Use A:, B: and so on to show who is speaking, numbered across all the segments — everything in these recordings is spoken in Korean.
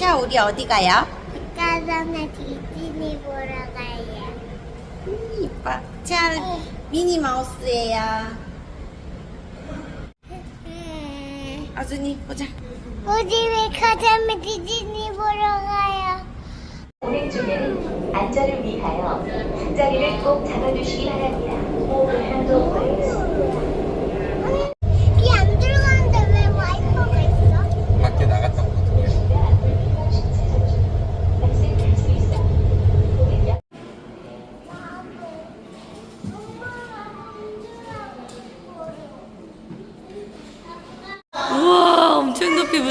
A: 자, 우리 어디 가요?
B: 백화점에 디즈니 보러 가요.
A: 음, 이뻐. 자, 미니 마우스예요. 아준이 보자.
B: 우리 백화점에 디즈니 보러 가요.
C: 중에는 안전을 위하여 승자리를 꼭 잡아주시기 바랍니다.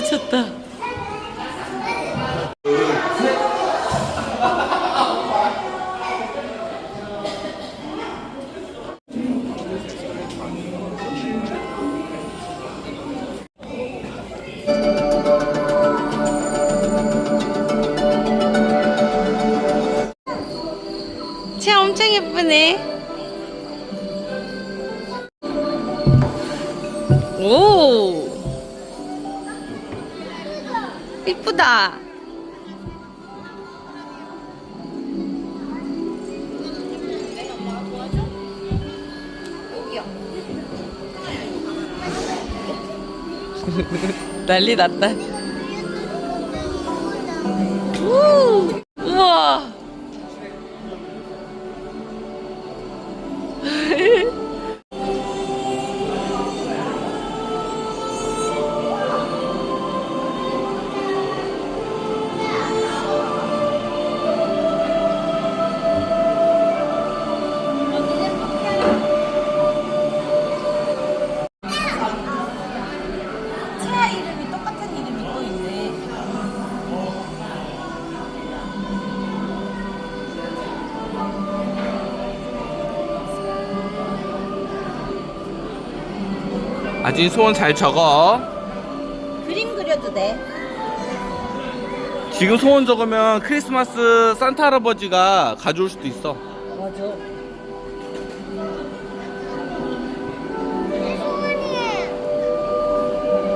D: 붙였다
A: 자, 엄청 예쁘네.
D: 오
A: 이쁘다.
D: 난리 났다 우 우와
E: 아진 소원 잘 적어.
A: 그림 그려도 돼.
E: 지금 소원 적으면 크리스마스 산타 할아버지가 가져올 수도 있어.
D: 맞아
B: 내 소원이에요.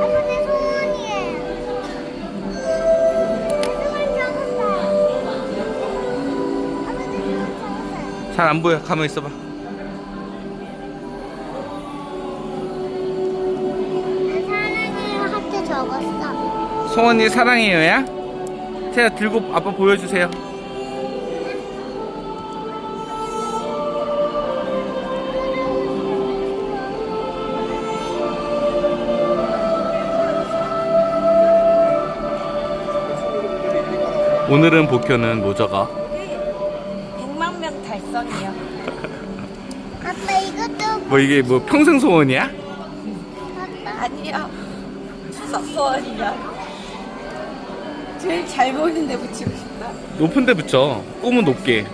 B: 아빠 내 소원이에요. 내 소원 적었어요. 아빠 내 소원 적었어요.
E: 잘 안 보여. 가만 있어봐.
B: 적었어.
E: 소원이 사랑해요야? 태야 들고 아빠 보여주세요. 오늘은 복효는 뭐 적어?
A: 100만 명 달성이요.
B: 아빠 이것도
E: 뭐 이게 뭐 평생 소원이야?
B: 아빠
A: 아니요. 추석 소원이요. 제일 잘 보이는 데 붙이고 싶다.
E: 높은 데 붙여. 꿈은 높게.
B: 이거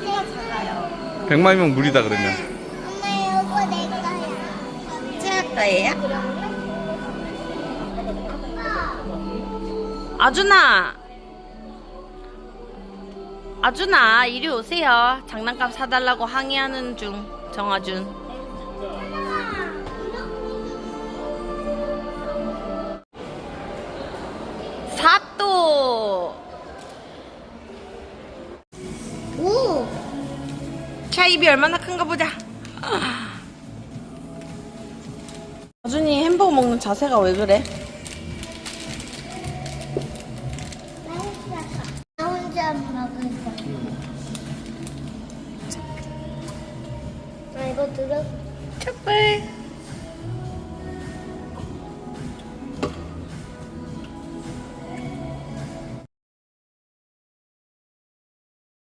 B: 내 거야.
E: 100만이면 무리다 그러면.
B: 엄마 이거 내 거야.
A: 채아 거예요? 아준아. 아준아, 이리 오세요. 장난감 사달라고 항의하는 중. 정아준. 입이 얼마나 큰가 보자. 아준이 햄버거 먹는 자세가 왜 그래?
B: 나 혼자 먹을 거. 나 이거 들어.
A: 촛불.